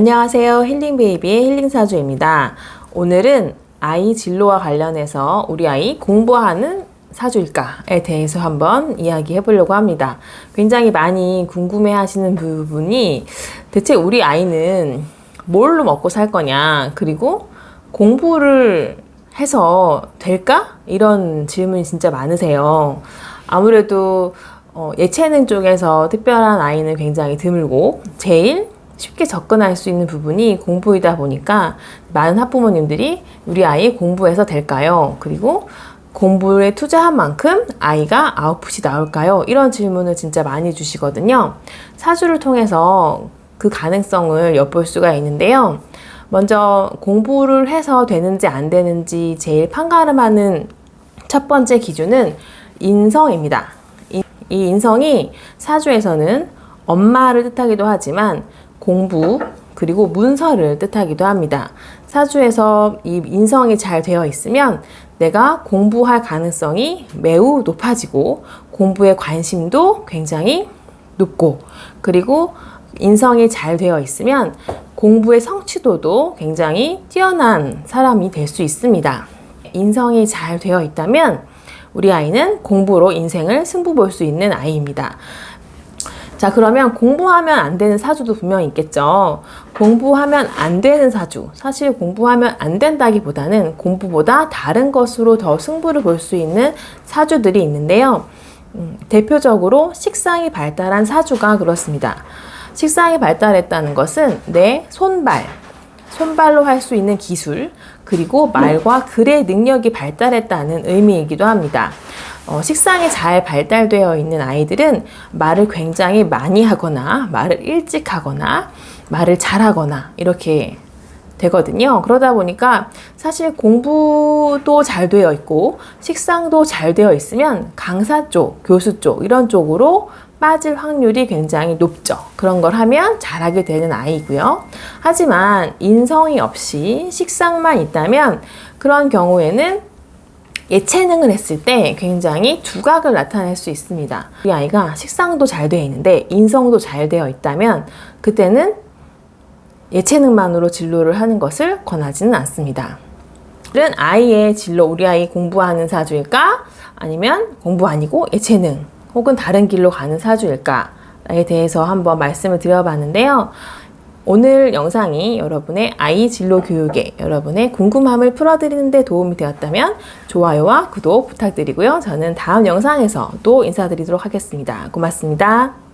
안녕하세요. 힐링베이비의 힐링사주입니다. 오늘은 아이 진로와 관련해서 우리 아이 공부하는 사주일까에 대해서 한번 이야기해 보려고 합니다. 굉장히 많이 궁금해 하시는 부분이 대체 우리 아이는 뭘로 먹고 살 거냐, 그리고 공부를 해서 될까? 이런 질문이 진짜 많으세요. 아무래도 어, 예체능 쪽에서 특별한 아이는 굉장히 드물고 제일 쉽게 접근할 수 있는 부분이 공부이다 보니까 많은 학부모님들이 우리 아이 공부해서 될까요? 그리고 공부에 투자한 만큼 아이가 아웃풋이 나올까요? 이런 질문을 진짜 많이 주시거든요. 사주를 통해서 그 가능성을 엿볼 수가 있는데요. 먼저 공부를 해서 되는지 안 되는지 제일 판가름하는 첫 번째 기준은 인성입니다. 이, 이 인성이 사주에서는 엄마를 뜻하기도 하지만 공부 그리고 문서를 뜻하기도 합니다. 사주에서 이 인성이 잘 되어 있으면 내가 공부할 가능성이 매우 높아지고 공부에 관심도 굉장히 높고 그리고 인성이 잘 되어 있으면 공부의 성취도도 굉장히 뛰어난 사람이 될 수 있습니다. 인성이 잘 되어 있다면 우리 아이는 공부로 인생을 승부 볼 수 있는 아이입니다. 자, 그러면 공부하면 안 되는 사주도 분명히 있겠죠. 공부하면 안 되는 사주. 사실 공부하면 안 된다기보다는 공부보다 다른 것으로 더 승부를 볼 수 있는 사주들이 있는데요. 음, 대표적으로 식상이 발달한 사주가 그렇습니다. 식상이 발달했다는 것은 내 손발, 손발로 할 수 있는 기술, 그리고 말과 글의 능력이 발달했다는 의미이기도 합니다. 어, 식상이 잘 발달되어 있는 아이들은 말을 굉장히 많이 하거나, 말을 일찍 하거나, 말을 잘하거나, 이렇게 되거든요. 그러다 보니까 사실 공부도 잘 되어 있고, 식상도 잘 되어 있으면 강사 쪽, 교수 쪽, 이런 쪽으로 빠질 확률이 굉장히 높죠. 그런 걸 하면 잘하게 되는 아이고요. 하지만 인성이 없이 식상만 있다면 그런 경우에는 예체능을 했을 때 굉장히 두각을 나타낼 수 있습니다. 이 아이가 식상도 잘 되어 있는데 인성도 잘 되어 있다면 그때는 예체능만으로 진로를 하는 것을 권하지는 않습니다. 은 아이의 진로, 우리 아이 공부하는 사주일까? 아니면 공부 아니고 예체능, 혹은 다른 길로 가는 사주일까 에 대해서 한번 말씀을 드려봤는데요. 오늘 영상이 여러분의 아이 진로 교육에 여러분의 궁금함을 풀어드리는데 도움이 되었다면 좋아요와 구독 부탁드리고요. 저는 다음 영상에서 또 인사드리도록 하겠습니다. 고맙습니다.